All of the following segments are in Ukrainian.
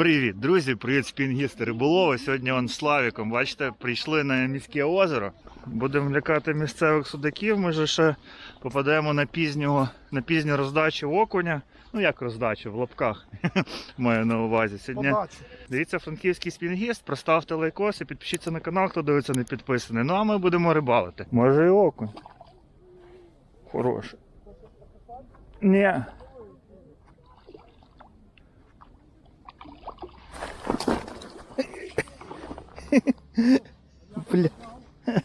Привіт, друзі! Привіт, спінгісти риболови. Сьогодні он з Славіком. Бачите, прийшли на міське озеро. Будемо лякати місцевих судаків. Ми же ще попадемо на пізнього, на пізню роздачу окуня. Ну як роздачу, в лапках маю на увазі. Сьогодні Побачу. дивіться франківський спінгіст, проставте лайкос і підпишіться на канал, хто дивиться не підписаний. Ну а ми будемо рибалити. Може і окунь. Хороший. Ні. Бля.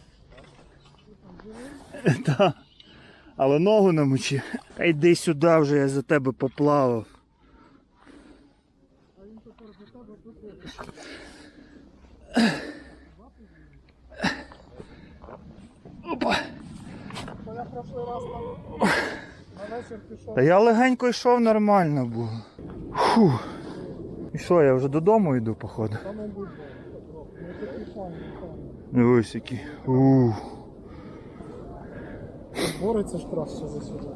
Да. Але ногу намочи. А йди сюди вже, я за тебе поплавав. Опа. Та я легенько йшов нормально було. Фу. І що, я вже додому йду, походу. Файний. Ось які. Ух. Бореться ж краще за сюди.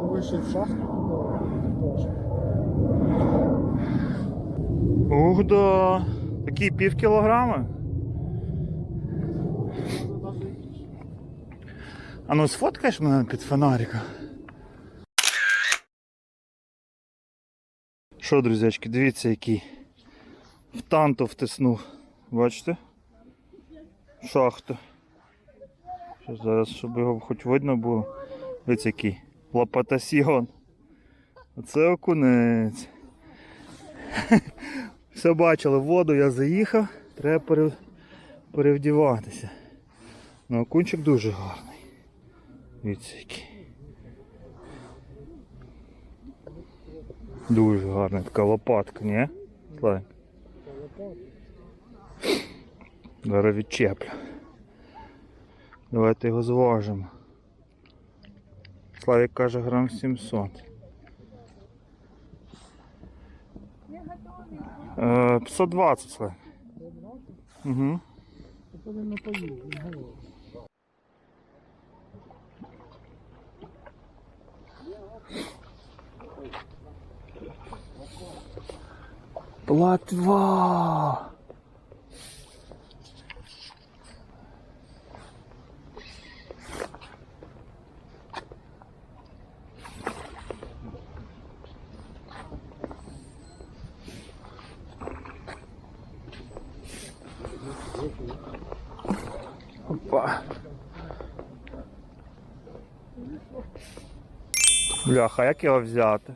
Подивишся в шахту. Ух да. Такі пів кілограма. А ну сфоткаєш мене під фонарика? Що, друзячки, дивіться, який в танту втиснув. Бачите? Шахту. Що зараз, щоб його хоч видно було. Дивіться який. Лопатасіон. Оце окунець. Все бачили, воду я заїхав, треба пере... перевдіватися. Ну, окунчик дуже гарний. Дивіться який. Дуже гарна така лопатка, ні? Слайк. Зараз відчеплю. Давайте його зважимо. Славік каже грам 700. Е, 520, Славік. Угу. То він не поїв, він голодний. Платва! Опа. Бляха, як його взяти?